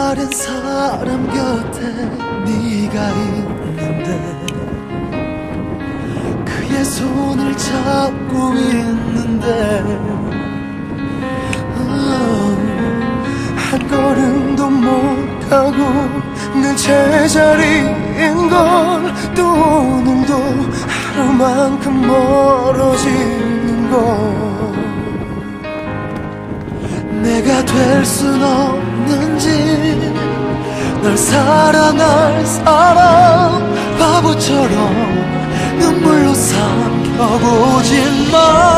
다른 사람 곁에 네가 있는데 그의 손을 잡고 있는데 어, 한 걸음도 못 가고 늘 제자리인 걸또 오늘도 하루만큼 멀어지는 걸 내가 될 순 없는지 널 사랑할 사람 바보처럼 눈물로 삼켜보지 마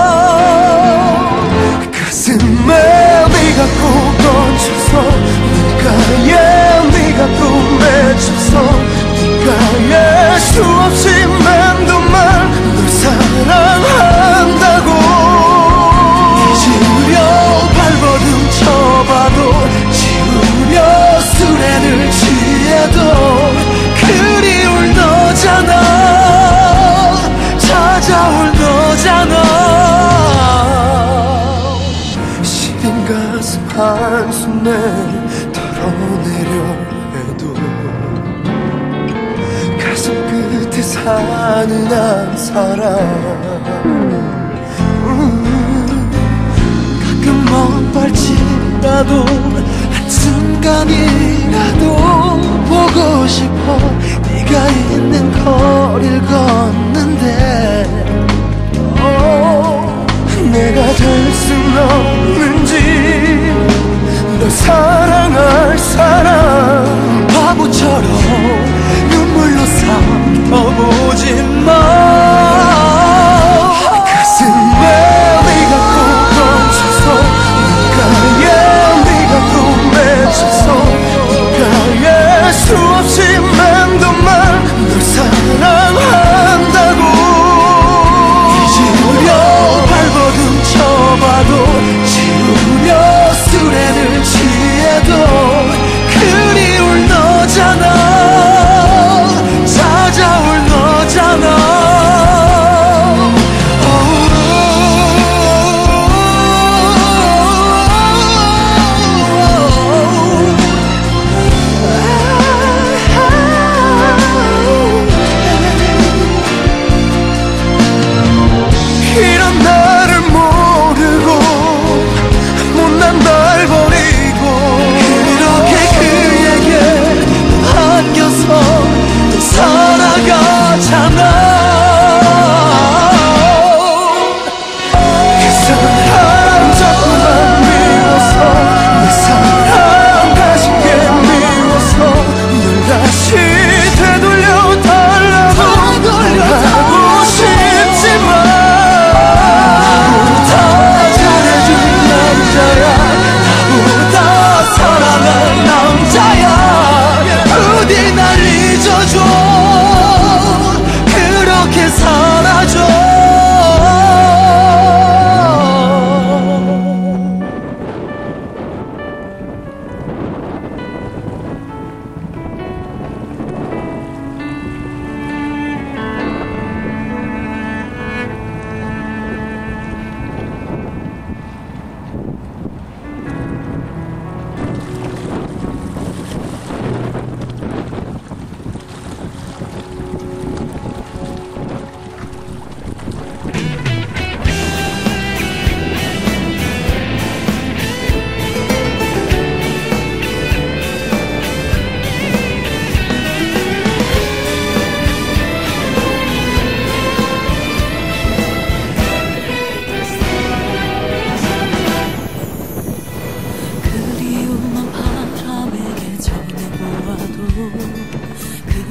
시린 가슴 한숨에 털어내려 해도 가슴 끝에 사는 한 사람. 가끔 먼 발치라도 한순간이라도 보고 싶어 못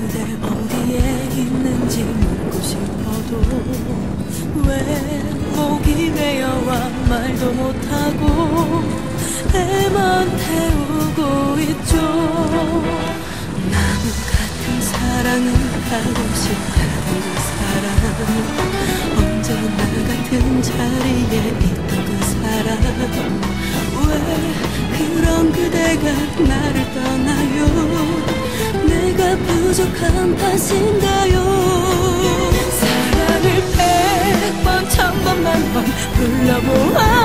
그대 어디에 있는지 묻고 싶어도 왜 목이 메어와 말도 못하고 애만 태우고 있죠? 나무 같은 사랑은 하고 싶다는 그 사랑 언제 나 같은 자리에 있던 그 사람. 왜 그런 그대가 나를 떠나요 부족한 탓인가요? 사랑을 백번 천번 만번 불러보아도